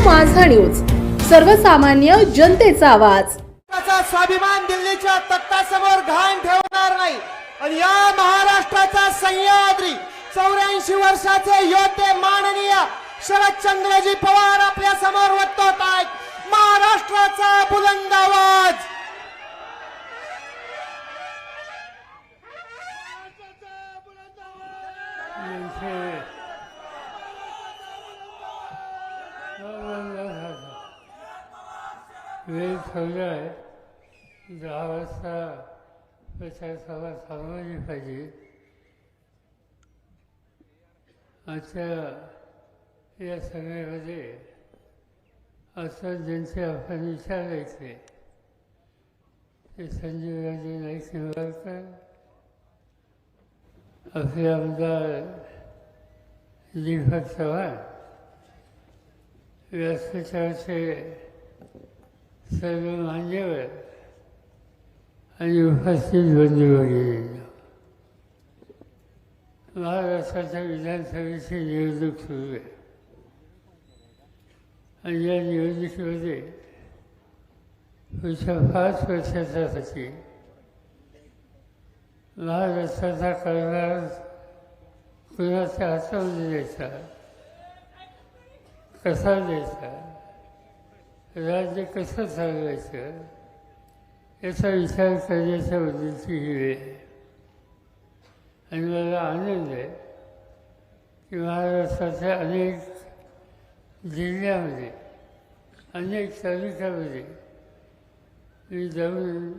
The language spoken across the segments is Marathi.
माझा न्यूज. सर्वसामान्य जनतेचा आवाज. महाराष्ट्राचा स्वाभिमान दिल्लीच्या तख्तासमोर घाण ठेवणार नाही. आणि या महाराष्ट्राचा सह्याद्री चौऱ्याऐंशी वर्षाचे योद्धे माननीय शरदचंद्रजी पवार आपल्यासमोर वत्तवत आहेत. महाराष्ट्राचा बुलंद आवाज. यांचे वेळ ठेवला आहे. दहा वाजता प्रचार सभा थांबवली पाहिजे. आजच्या या सभेमध्ये असं ज्यांचे आपण विचारायचे ते संजीव गांधी नाईक निवडकर आपले आमदार दीपक चव्हाण व्यासपीठाचे सर्व मान्यवर आणि उपस्थित बंधू महाराष्ट्राच्या विधानसभेची निवडणूक सुरू आहे. आणि या निवडणुकीमध्ये पुढच्या पाच वर्षासाठी महाराष्ट्राचा कारभार कुणाच्या हातामध्ये द्यायचा कसा द्यायचा राज्य कसं चालवायचं? याचा विचार करण्याच्या बद्दलची ही वेळ आणि मला आनंद आहे की महाराष्ट्राच्या अनेक जिल्ह्यामध्ये अनेक तालुक्यामध्ये मी जाऊन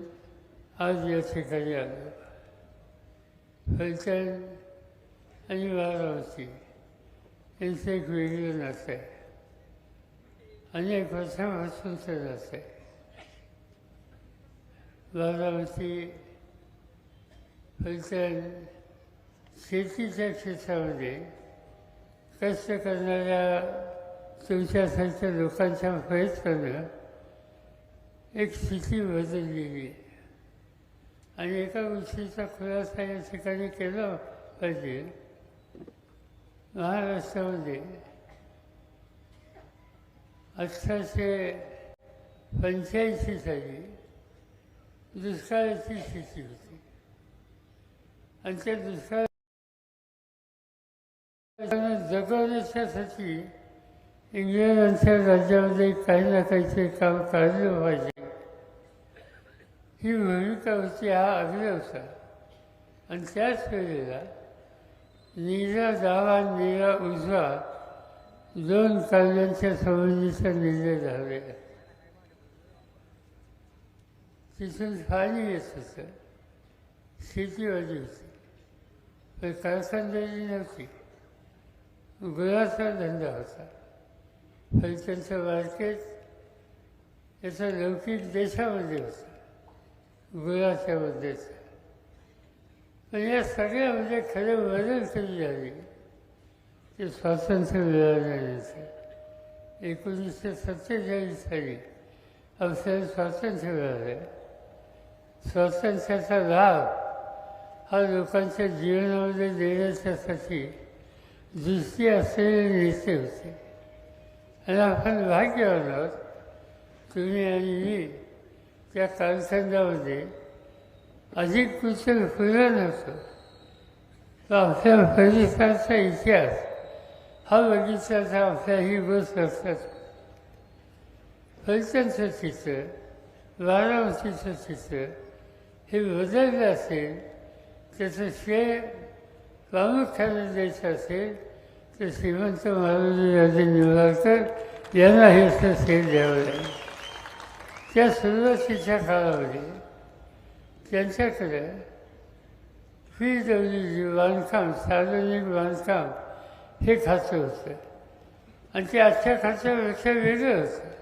आज या ठिकाणी आलो. फलटण आणि बारामती यांचं एक वेगळं नातं आहे. अनेक वर्षांपासून ते नातं आहे बारामती फलटण शेतीच्या क्षेत्रामध्ये कष्ट करणाऱ्या तुमच्यासारख्या लोकांच्या प्रयत्नानं एक स्थिती बदललेली आहे. आणि एका गोष्टीचा खुलासा या ठिकाणी केला पाहिजे. महाराष्ट्रामध्ये अठराशे पंच्याऐंशी साली दुष्काळाची स्थिती होती. आणि त्या दुष्काळ जगवण्याच्यासाठी इंग्लंडांच्या राज्यामध्ये काही ना काहीतरी काम काढलं पाहिजे. ही भूमिका होती हा आग्रह होता. आणि त्याच वेळेला नीरा डावा नीरा उजवा दोन कायद्यांच्या संबंधीचा निर्णय झाले. तिथून पाणी येत होतं. शेतीवाडी होती. पण कारखानदारी नव्हती. गुळाचा धंदा होता. फलटणचं मार्केट याचा लौकिक देशामध्ये होता. गुळाच्या मुद्द्याचा पण या सगळ्यामध्ये म्हणजे खरं वजन कधी झाली ते स्वातंत्र्य मिळाल्यानंतर एकोणीसशे सत्तेचाळीस साली आपल्याला स्वातंत्र्य मिळालं. स्वातंत्र्याचा लाभ हा लोकांच्या जीवनामध्ये देण्याच्यासाठी दृष्टी असलेले नेते होते. आणि आपण भाग्यवान आहोत तुम्ही आणि मी त्या कालखंडामध्ये अधिक कुशल फुलं नव्हतं. तर आपल्या परिसराचा इतिहास हा बघितला तर आपल्या ही गोष्ट लक्षात चित्र बारामतीचं चित्र हे बदललं असेल त्याचं श्रेय प्रामुख्याने द्यायचं असेल तर श्रीमंत महाराज राजे निंबाळकर यांना हे असं श्रेय द्यावं लागेल त्या सुरुवातीच्या काळामध्ये त्यांच्याकडे फ्री डब्ल्यू जी बांधकाम सार्वजनिक बांधकाम हे खातं होतं आणि ते आजच्या खात्यापेक्षा वेगळं होतं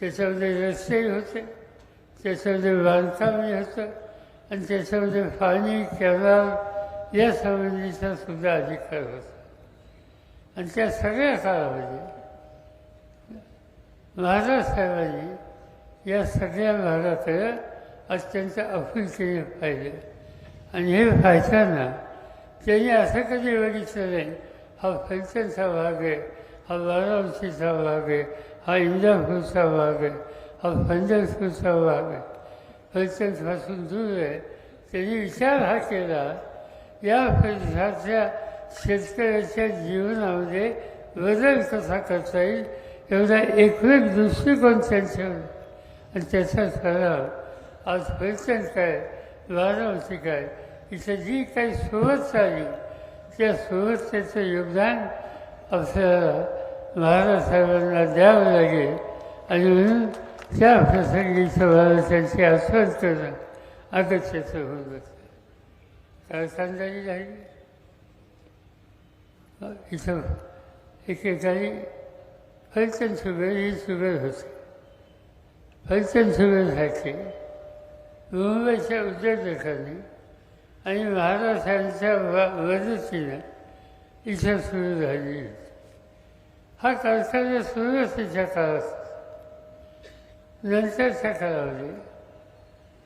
त्याच्यामध्ये रस्तेही होते त्याच्यामध्ये बांधकामही होतं आणि त्याच्यामध्ये पाणी कॅनल या संबंधीचा सुद्धा अधिकार होता. आणि त्या सगळ्या काळामध्ये महाराज साहेबांनी या सगळ्या भागाकडे अत्यंत अफुलतेने पाहिलं. आणि हे पाहताना त्यांनी असं कधी बघितलं नाही हा फलटणचा भाग आहे हा वाराणसीचा भाग आहे हा इंदापूरचा भाग आहे हा पंढरपूरचा भाग आहे. पैठणपासून दूर आहे. त्यांनी विचार हा केला या परिसराच्या शेतकऱ्याच्या जीवनामध्ये बदल कसा करता येईल एवढा एकवेळ दृष्टिकोन त्यांच्यावर आणि त्याचा सराव आज पैठण काय वाराणसी काय इथं जी काही सोबत चालली त्या सोबत योगदान आपल्याला महाराज साहेबांना द्यावं लागेल. आणि म्हणून त्या प्रसंगी मला त्यांची आठवण करणं अगत्याचं होत बसतं. सांगायची राहिली इथं एकेकाळी फलटण शुगर ही शुगर होती. फलटण शुगर झाली. मुंबईच्या उद्योजकांनी आणि महाराष्ट्रांच्या मदतीनं इथं सुरू झाली. होती हा कारखाना सुरुवातीच्या काळात नंतरच्या काळामध्ये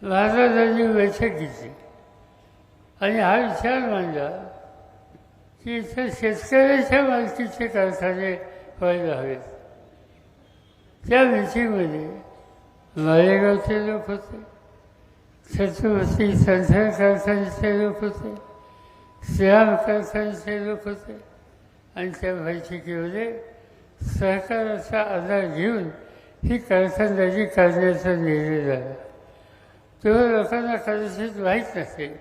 महाराजांनी बैठक घेतली. आणि हा विचार मांडला की इथं शेतकऱ्याच्या मालकीचे कारखाने व्हायला हवेत. त्या मिटिंगमध्ये मालेगावचे लोक होते. छत्रपती संसार कारखान्याचे लोक होते श्याम कारखान्याचे लोक होते आणि त्या बैठकीमध्ये सहकाराचा आधार घेऊन ही कारखानदारी काढण्याचा निर्णय झाला तेव्हा लोकांना कदाचित माहीत नसेल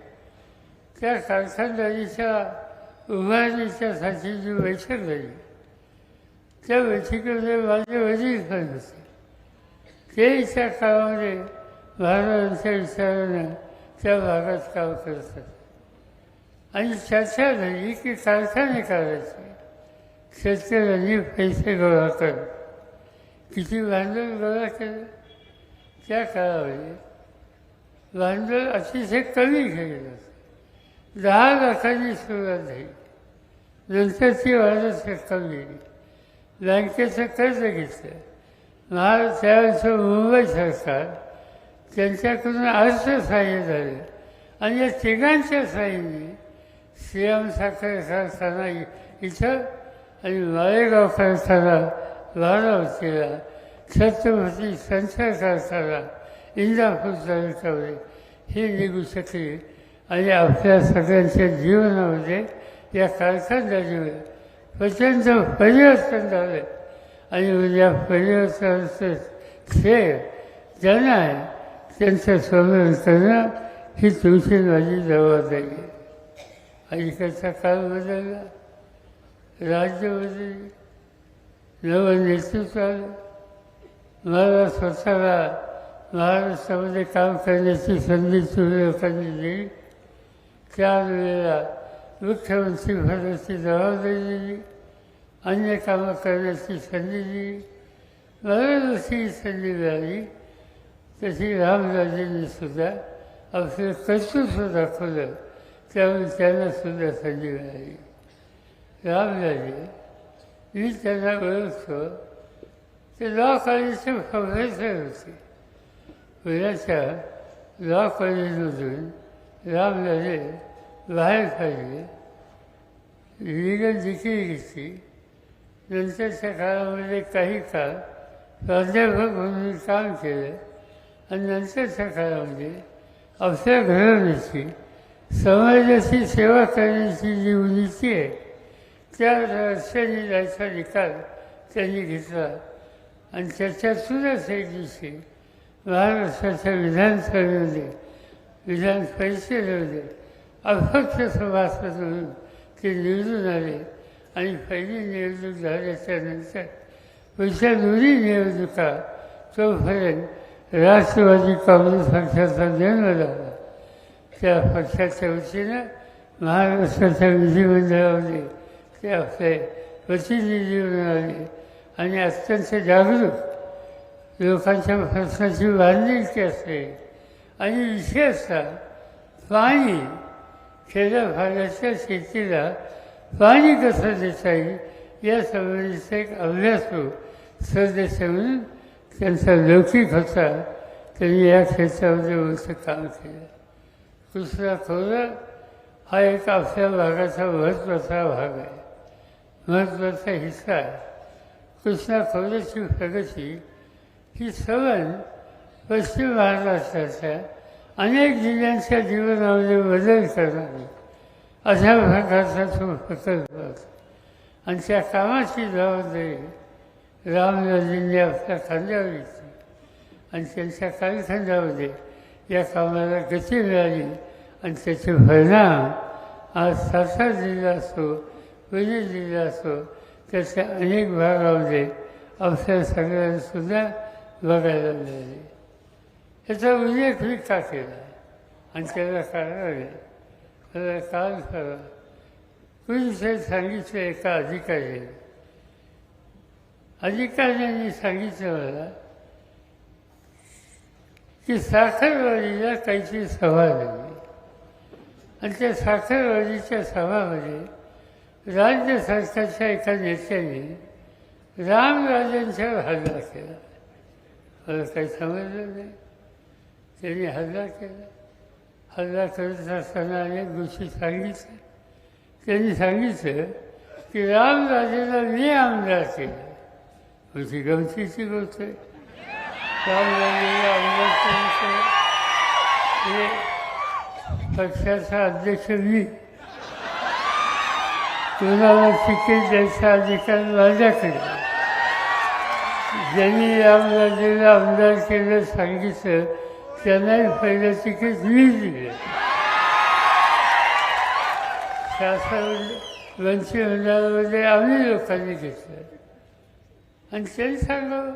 त्या कारखानदारीच्या उभारणीच्यासाठी जी बैठक झाली. त्या बैठकीमध्ये माझे वडील पण होते. ते त्या काळामध्ये महाराजांच्या विचारानं त्या भागात काम करतात आणि चर्चा झाली की कारखाने काढायचे शेतकऱ्यांनी पैसे गोळा करून किती भांडवल गोळा केलं त्या काळामध्ये भांडवल अतिशय कमी घेतलं होतं दहा लाखांनी सुरुवात झाली नंतर ती वाढत कमी गेली बँकेचं कर्ज घेतलं महाराज त्यावेळेचं मुंबई सरकार त्यांच्याकडून अर्थसहाय्य झालं. आणि या तिघांच्या साह्याने श्रीराम साखर कारखाना इथं आणि माळेगाव कारखाना वारावतीला छत्रपती संसार कारखाना इंदापूर तालुक्यामध्ये हे निघू शकले. आणि आपल्या सगळ्यांच्या जीवनामध्ये या कारखानदारीमुळे प्रचंड परिवर्तन झालं. आणि या परिवर्तनाचं श्रेय ज्यांना आहे. त्यांचं स्मरण असताना ही तुमची माझी जबाबदारी आणि अलीकडचा काळ बदलला राज्य बदलले नवं नेतृत्व आलं मला स्वतःला महाराष्ट्रामध्ये काम करण्याची संधी तुम्ही लोकांनी दिली. त्यावेळेला मुख्यमंत्री भरण्याची जबाबदारी दिली. अन्य कामं करण्याची संधी दिली. मला जशी संधी मिळाली. त्याची रामराजेंनी सुद्धा आपलं कर्तृत्व दाखवलं त्यामुळे त्यांना सुद्धा संधी मिळाली रामराजे मी त्यांना ओळखतो ते लॉ कॉलेजचे प्रोफेसर होते पुण्याच्या लॉ कॉलेजमधून रामराजे बाहेर काढले लिगल डिग्री घेतली नंतरच्या काळामध्ये काही काळ प्राध्यापक म्हणून काम केलं आणि नंतरच्या काळामध्ये आपल्या घराण्याची समाजाची सेवा करण्याची जी उन्नती आहे त्या रहस्याने जायचा निकाल त्यांनी घेतला. आणि त्याच्यातूनच एक दिवशी महाराष्ट्राच्या विधानसभेमध्ये विधान परिषदेमध्ये अपक्ष सभासद म्हणून ते निवडून आले. आणि पहिली निवडणूक झाल्याच्यानंतर पुढच्या दोन्ही निवडणुका तोपर्यंत राष्ट्रवादी काँग्रेस पक्षाचा जन्म झाला. त्या पक्षाच्या वतीनं महाराष्ट्राच्या विधिमंडळामध्ये ते आपले प्रतिनिधी म्हणून आले. आणि अत्यंत जागरूक लोकांच्या प्रश्नाची बांधिलकी असते आणि विशेषतः पाणी खेड्यापाड्याच्या शेतीला पाणी कसं देता येईल या संबंधीचा एक अभ्यास सरदेशा म्हणून त्यांचा लौकिक होता त्यांनी या क्षेत्रामध्ये मोठं काम केलं कृष्णा खोरा हा एक आपल्या भागाचा महत्त्वाचा भाग आहे महत्त्वाचा हिस्सा आहे कृष्णा खोऱ्याची प्रगती ही सवन पश्चिम महाराष्ट्राच्या अनेक जिल्ह्यांच्या जीवनामध्ये बदल करणारी अशा प्रकारचा तो प्रकल्प आणि त्या कामाची जबाबदारी रामराजेंनी आपल्या खांद्यावर घेतली. आणि त्यांच्या कालखंडामध्ये या कामाला गती मिळाली आणि त्याचे परिणाम आज सातारा जिल्हा असो पुणे जिल्हा असो त्याच्या अनेक भागामध्ये आपल्या सगळ्यांसुद्धा बघायला मिळाले. याचा उल्लेख मी का केला? आणि त्याला कारण त्याला काल खरं कुणीतरी सांगितलं एका अधिकाऱ्याने अधिकाऱ्यांनी सांगितलं मला की साखरवाडीला काहीतरी सभा झाली. आणि त्या साखरवाडीच्या सभामध्ये राज्य सरकारच्या एका नेत्याने रामराजांच्यावर हल्ला केला. मला काही समजलं नाही. त्यांनी हल्ला केला. हल्ला करत असताना अनेक गोष्टी सांगितल्या. त्यांनी सांगितलं की रामराजेला मी आमदार केलं. म्हणजे गमतीची गोष्ट आहे रामराजेला आमदार केलं हे पक्षाचा अध्यक्ष मी. कुणाला तिकीट द्यायचा अधिकार माझ्याकडे ज्यांनी रामराजेला आमदार केलं सांगितलं त्यांनाही पहिलं तिकीट मी दिलं. शासन मंत्रिमंडळामध्ये आम्ही लोकांनी घेतलं. आणि तेच सांगावं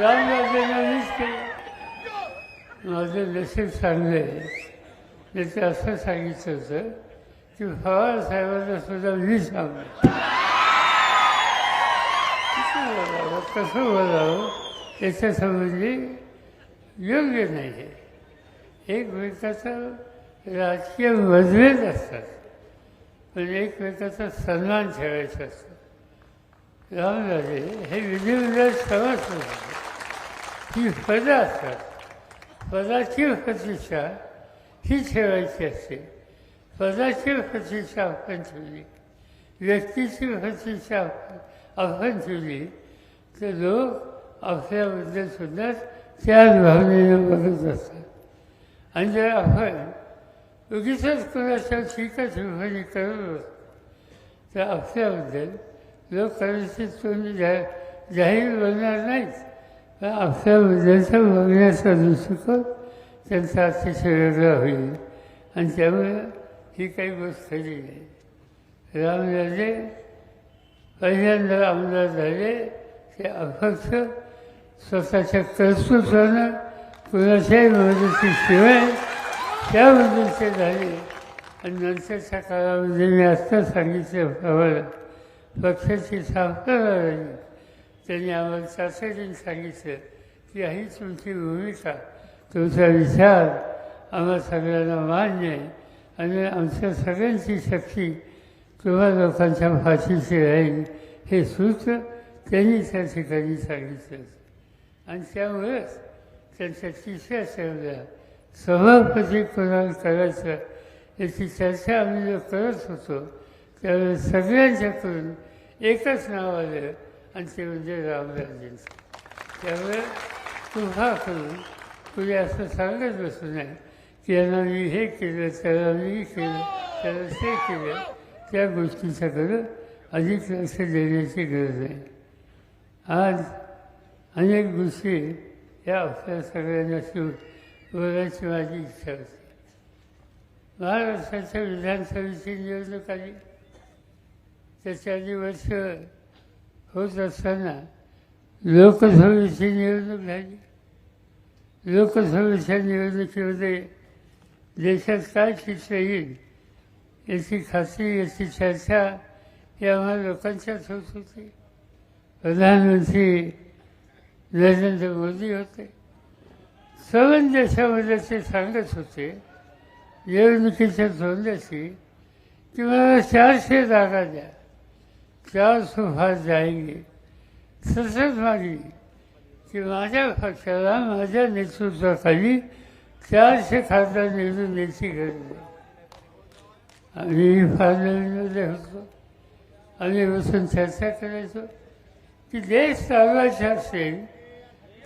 रामराजेंना मीच केलं माझं नशीब चांगलं आहे. त्याचं असं सांगितलं होतं की फवार साहेबांना सुद्धा मी सांगलं कसं बोलावं कसं बोलावं योग्य नाही आहे एकमेकाचा राजकीय मतभेद असतात पण एकमेकाचा सन्मान ठेवायचा असतो. रामराजे हे विधिमंडळ समज होते ही पदं असतात पदाची प्रतिष्ठा ही ठेवायची असते पदाची प्रतिष्ठा आपण ठेवली व्यक्तीची प्रतिष्ठा आपण ठेवली तर लोक आपल्याबद्दल सुद्धा त्याच भावनेनं बघत असतात आणि जर आपण उगीच कोणाच्या ठीकच विभागणी करत असतो तर आपल्याबद्दल लोक कदाचित तुम्ही जा जाहीर बनणार नाहीत. पण आपल्याबद्दलचं बघण्याचा दृष्टिकोन त्यांचा अतिशय वेगळा होईल. आणि त्यामुळे ही काही गोष्ट खरी नाही. रामराजे पहिल्यांदा आमदार झाले ते अपक्ष स्वतःच्या कर्तृत्वानं कुणाच्याही मदतीशिवाय त्या मदतीचे झाले. आणि नंतरच्या काळामध्ये मी आत्ता सांगितल्याप्रमाणे पक्षाची स्थापना झाली त्यांनी आम्हाला तातडीने सांगितलं की ही तुमची भूमिका तुमचा विचार आम्हा सगळ्यांना मान्य आहे आणि आमच्या सगळ्यांची शक्ती तुम्हा लोकांच्या फाशीची राहील. हे सूत्र त्यांनी त्या ठिकाणी सांगितलं. आणि त्यामुळेच त्यांच्या तिसऱ्या सेवल्या सभापती कोणाला करायचं याची चर्चा आम्ही जो करत होतो त्यावेळेस सगळ्यांच्याकडून एकच नाव आलं आणि ते म्हणजे रामदासजींचं त्यामुळे तुम्हा करून कुणी असं सांगत बसू नये की यांना मी हे केलं त्याला मी केलं त्याला ते केलं. त्या गोष्टीच्याकडं अधिक लक्ष देण्याची गरज आहे. आज अनेक गोष्टी या आपल्या सगळ्यांना शिव बोलायची माझी इच्छा होती. महाराष्ट्राच्या विधानसभेची निवडणूक आली. त्याच्या आधी वर्ष होत असताना लोकसभेची निवडणूक झाली. लोकसभेच्या निवडणुकीमध्ये देशात काय चित्र येईल याची खात्री याची चर्चा ही आम्हा लोकांच्याच होत होती. प्रधानमंत्री नरेंद्र मोदी होते. सर्व देशामध्ये ते सांगत होते निवडणुकीच्या तोंडाशी की मला चारशे जागा द्या. चार सुभाष जाएंगे? सतत माझी की माझ्या पक्षाला माझ्या नेतृत्वाखाली चारशे खासदार निवडून यायची गरज आहे आम्ही पार्लमेंटमध्ये होतो आम्ही बसून चर्चा करायचो की देश चालवायचा असेल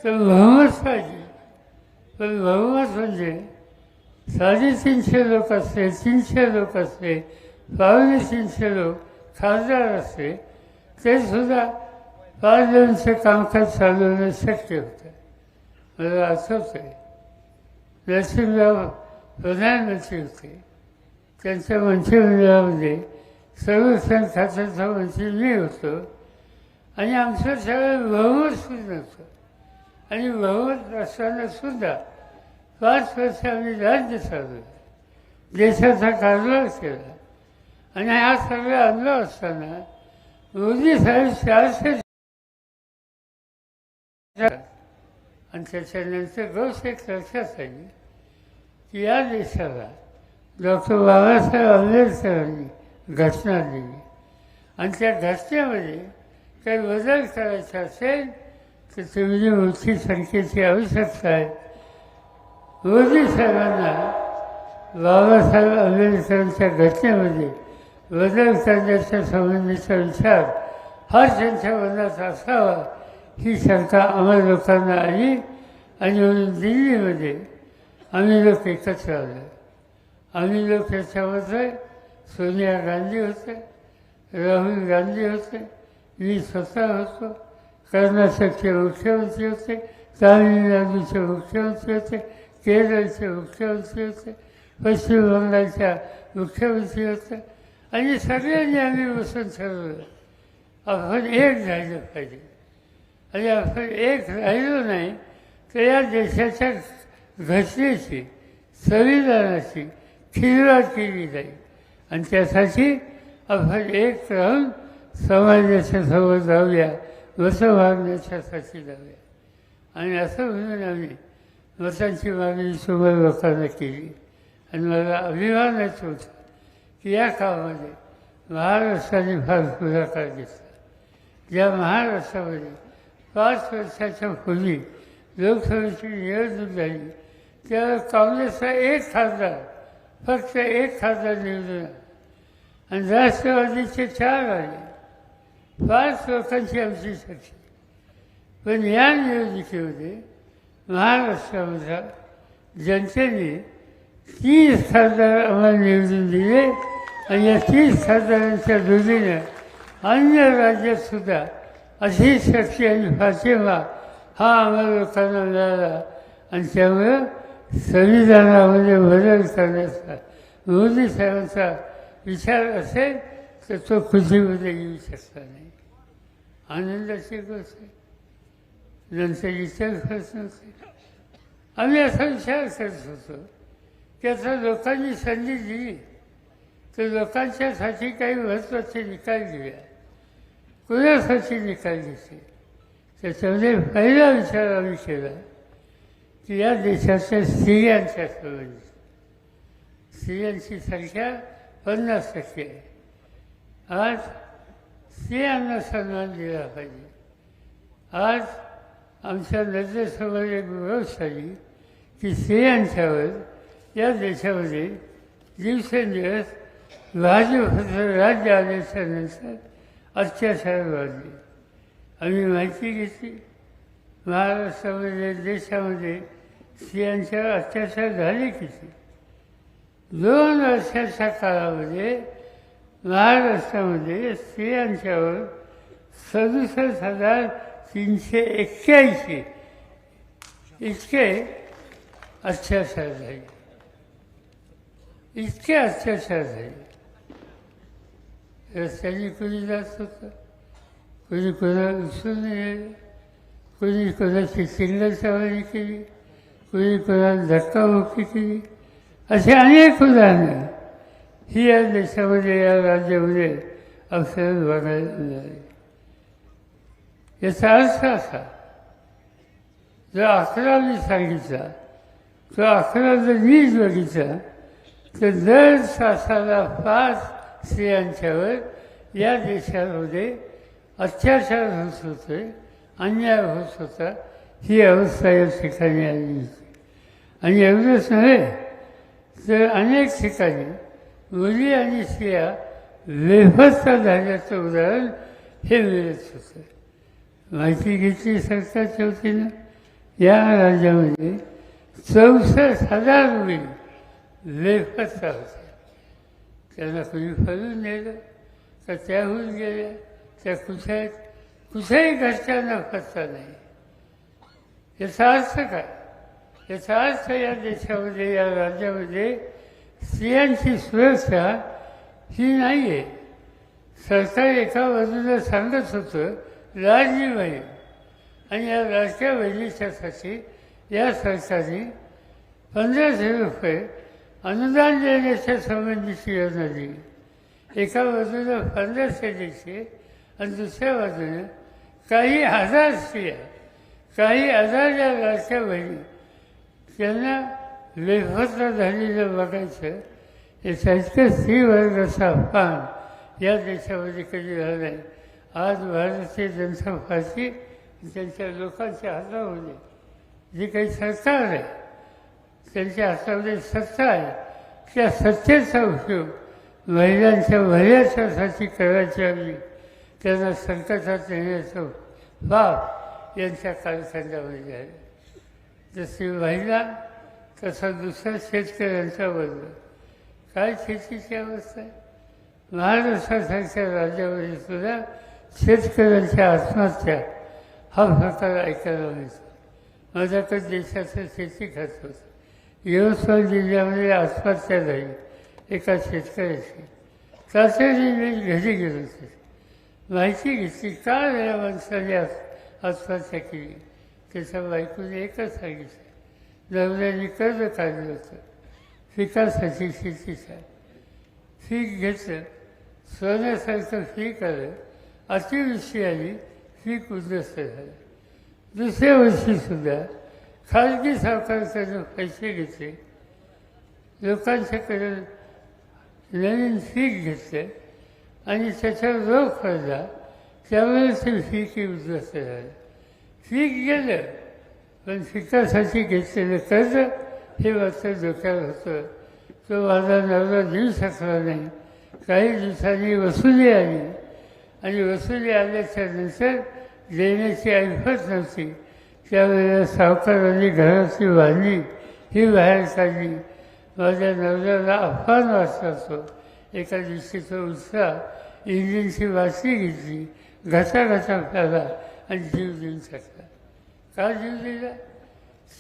तर बहुमत पाहिजे पण बहुमत म्हणजे साडेतीनशे लोक असते तीनशे लोक असले पावणे तीनशे लोक खासदार असते ते सुद्धा पाच जणांचं कामकाज चालवणं शक्य होतं. मला आठवतं आहे नरसिंहराव प्रधानमंत्री होते. त्यांच्या मंत्रिमंडळामध्ये संरक्षण खात्याचा मंत्री मी होतो. आणि आमचं सगळं बहुमत सुद्धा नव्हतं. आणि बहुमत असताना सुद्धा पाच वर्ष आम्ही राज्य चालवलं. देशाचा कारभार केला. आणि हा सगळं आणलं असताना मोदी साहेब चारशे आणि त्याच्यानंतर रोज एक लक्षात आली की या देशाला डॉक्टर बाबासाहेब आंबेडकरांनी घटना दिली. आणि त्या घटनेमध्ये काही बदल करायचा असेल तर तुमची मोठी संख्येची आवश्यकता आहे. मोदी साहेबांना बाबासाहेब आंबेडकरांच्या घटनेमध्ये बदल करण्याच्या संबंधीचा विचार हर त्यांच्या मनात असावा ही शंका आम्हा लोकांना आली आणि म्हणून दिल्लीमध्ये आम्ही लोक एकत्र आलो. आम्ही लोक याच्यामध्ये सोनिया गांधी होते राहुल गांधी होते मी स्वतः होतो कर्नाटकचे मुख्यमंत्री होते तामिळनाडूचे मुख्यमंत्री होते केरळचे मुख्यमंत्री होते पश्चिम बंगालच्या मुख्यमंत्री होते आणि सगळ्यांनी आम्ही बसून ठरवलं आपण एक राहिलं पाहिजे. आणि आपण एक राहिलो नाही तर या देशाच्या घटनेची संविधानाची खिलवाड केली जाईल. आणि त्यासाठी आपण एक राहून समाजाच्या समोर जाऊया मतं मागण्याच्यासाठी जाऊया. आणि असं म्हणून आम्ही मतांची मागणी समोर लोकांना केली. आणि मला अभिमानच होता. की या कामामध्ये महाराष्ट्राने फार पुढाकार घेतला ज्या महाराष्ट्रामध्ये पाच वर्षाच्या पूर्वी लोकसभेची निवडणूक झाली त्यावेळेस काँग्रेसचा एक खासदार फक्त एक खासदार निवडून आणि राष्ट्रवादीचे चार आले. पाच लोकांची आमची शक्ती पण या निवडणुकीमध्ये महाराष्ट्रामधल्या जनतेने तीस खासदार आम्हाला निवडून दिले. या तीस खासदारांच्या दुधीने अन्य राज्यातसुद्धा अशी शक्ती आणि फातिमा हा आम्हाला लोकांना मिळाला. आणि त्यामुळं संविधानामध्ये बदल करण्याचा मोदी साहेबांचा विचार असेल तर तो खुशीमध्ये येऊ शकता नाही. आनंदाची गोष्ट आहे. नंतर विचार खर्च नव्हते आम्ही असा विचार करत होतो. की आता लोकांनी संधी दिली. तर लोकांच्यासाठी काही महत्त्वाचे निकाल दिले कुणासाठी निकाल घेतले त्याच्यामध्ये पहिला विचार आम्ही केला की या देशाच्या स्त्रियांच्या संबंधी. स्त्रियांची संख्या पन्नास टक्के आहे. आज स्त्रियांना सन्मान दिला पाहिजे. आज आमच्या नजरेसमोर एक गोष्ट झाली की स्त्रियांच्यावर या देशामध्ये दिवसेंदिवस भाजपचं राज्य आदेशानुसार अत्याचारवादी अत्याचार आम्ही माहिती घेतली महाराष्ट्रामध्ये देशामध्ये स्त्रियांच्यावर अत्याचार झाले किती दोन वर्षाच्या काळामध्ये महाराष्ट्रामध्ये स्त्रियांच्यावर सदुसष्ट हजार तीनशे एक्क्याऐंशी. इतके अत्याचार झाले इतके अत्याचार झाले रस्त्याने कोणी जात होतं कोणी कोणाला उचलून नेलं कोणी कोणाची सिंगल सवारी केली कोणी कोणाला धक्कामुक्की केली असे अनेक उदाहरणं ही। या देशामध्ये या राज्यामध्ये अक्षर बघायला मिळाली याचा अर्थ असा जो अकरा मी सांगितला तो अकरा जर नीट बघितला तर दर तासाला पाच स्त्रियांच्यावर या देशामध्ये अत्याचार होत होते अन्याय होत होता ही अवस्था या ठिकाणी आली होती आणि एवढंच नव्हे तर अनेक ठिकाणी मुली आणि स्त्रिया बेफस्त झाल्याचं उदाहरण हे मिळत होतं माहिती घेतली सरकारच्या वतीनं या राज्यामध्ये चौसष्ट हजार मुली बेपत्ता होते त्यांना कुणी फरून नेलं तर त्याहून गेल्या त्या कुठे आहेत कुठेही घरच्यांना पत्ता नाही याचा अर्थ काय याचा अर्थ या देशामध्ये या राज्यामध्ये स्त्रियांची सुरक्षा ही नाही आहे सरकार एका बाजूला सांगत होतं लाडली बहीण आणि या लाडक्या बहिणीच्यासाठी या सरकारने पंधराशे रुपये अनुदान देण्याच्या संबंधीची योजना दिली. एका बाजूने पंधराशे द्यायचे आणि दुसऱ्या बाजूने काही हजार स्त्रिया काही हजार या लाडक्या बहिणी त्यांना बेफत्र झालेलं बघायचं. याचा इतकं स्त्री वर्गाचा अपमान या देशामध्ये कधी झाला नाही. आज भारतीय जनता पार्टी त्यांच्या लोकांच्या हातामध्ये. जे काही सरकार आहे त्यांच्या हातामध्ये सत्ता आहे. त्या सत्तेचा उपयोग महिलांच्या भल्याच्यासाठी करायची आम्ही. त्यांना संकटात येण्याचं बाब यांच्या कालखंडामध्ये झाले जशी महिला तसा दुसरा शेतकऱ्यांचा वर्ग. काय शेतीची अवस्था आहे? महाराष्ट्रासारख्या राज्यामध्ये सुद्धा शेतकऱ्यांच्या आत्महत्या हा प्रकार ऐकायला मिळतो. माझ्याकडे देशाचं शेती खात होतं. यवतमाळ जिल्ह्यामध्ये आत्महत्या झाली एका शेतकऱ्याची तातडीने मी घरी गेलो होते. माहिती घेतली का या माणसाने आस आत्महत्या केली? त्याच्या बायकोने एकच सांगितलं. नवऱ्याने कर्ज काढलं होतं. पिकासाठी शेतीचा पीक घेतलं. सोन्यासारखं पीक आलं. अतिवृष्टी आली. पीक उद्ध्वस्त झालं. दुसऱ्या वर्षीसुद्धा खाजगी सावकाराकडून पैसे घेतले लोकांच्याकडून नवीन फीक घेतले आणि त्याच्यावर रोख पडला त्यामुळे ते पीकही उद्ध्वस्त झालं. फीक गेलं पण पिकासाठी घेतलेलं कर्ज हे मात्र डोक्यावर होतं. तो माझा नवरा देऊ शकला नाही. काही दिवसांनी वसुली आली आणि वसुली आल्याच्यानंतर देण्याची ऐपत नव्हती. त्यावेळेला सावकारांनी घराची वाणी ही बाहेर काढली. माझ्या नवऱ्याला अपमान वाचतो एका दिवशी तो उत्साह इंजिनची वाशी घेतली. घसा घसा प्याला आणि जीव देऊन टाकला. का जीव दिला?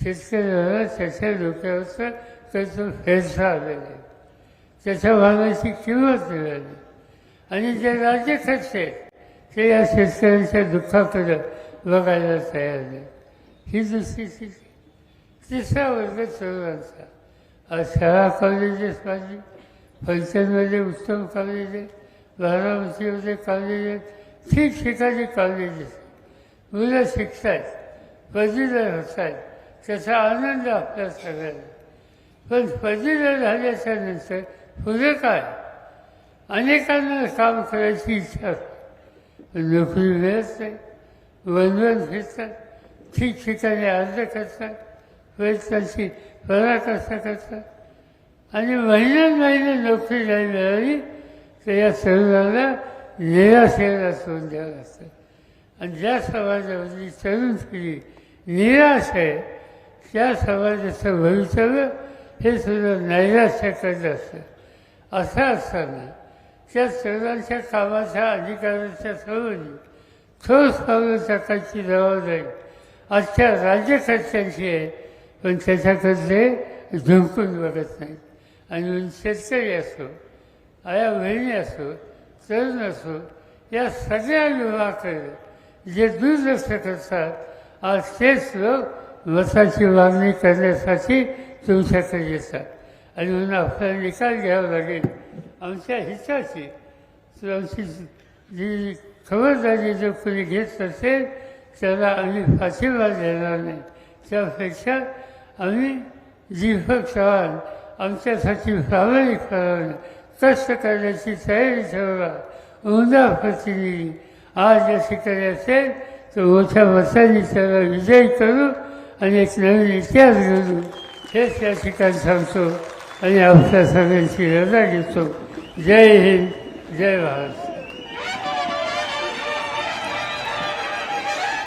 शेतकऱ्याला त्याच्या डोक्यावरचं त्याचं फेरसा आलेला आहे. त्याच्या भागाची किंमत मिळाली. आणि जे राज्य खर्च आहेत ते या शेतकऱ्यांच्या दुःखाकडं बघायला तयार नाही ही दुसरी स्थिती तिसरा वर्ग तरुणांचा आज शाळा कॉलेजेस माझी फलटणमध्ये उत्तम कॉलेज आहे बारामतीमध्ये कॉलेज आहेत ठिकठिकाणी कॉलेजेस मुलं शिकतात पदवीधर होत आहेत त्याचा आनंद आपल्या सगळ्यांना पण पदवीधर झाल्याच्यानंतर पुढे काय अनेकांना काम करायची इच्छा नोकरी मिळत नाही वनवन फिरतात ठिकठिकाणी अर्ज करतात प्रयत्नाची पराकाष्ठा करतात. आणि महिन्यात महिने नोकरी नाही मिळाली तर या तरुणाला निराशेला तोंड द्यावं लागतं आणि ज्या समाजामध्ये तरुण पिढी निराश आहे त्या समाजाचं भवितव्य हे सुद्धा नैराश्य करत असतं. असं असताना त्या तरुणांच्या कामाच्या अधिकाराच्या संबंधी ठोस पावलं टाकायची जबाबदारी आजच्या राज्यकर्त्यांशी आहे पण त्याच्याकडले झुंकून बघत नाही. आणि शेतकरी असो आया बहिणी असो तरुण असो या सगळ्या विभागाकडे जे दुर्लक्ष करतात आज तेच लोक मताची मागणी करण्यासाठी तुमच्याकडे येतात. आणि म्हणून आपल्याला निकाल घ्यावा लागेल. आमच्या हिताची आमची जी खबरदारी जर कोणी घेत असेल त्याला आम्ही पाठिंबा देणार नाही. त्यापेक्षा आम्ही दीपक चव्हाण आमच्यासाठी प्रामाणिकपणाने कष्ट करण्याची तयारी ठेवला उमदा प्रतिनिधी आज या ठिकाणी असेल तर मोठ्या मतांनी त्याला विजयी करू आणि एक नवीन इतिहास घडू हेच या ठिकाणी सांगतो आणि आपल्या सगळ्यांची रजा घेतो. जय हिंद जय भारत.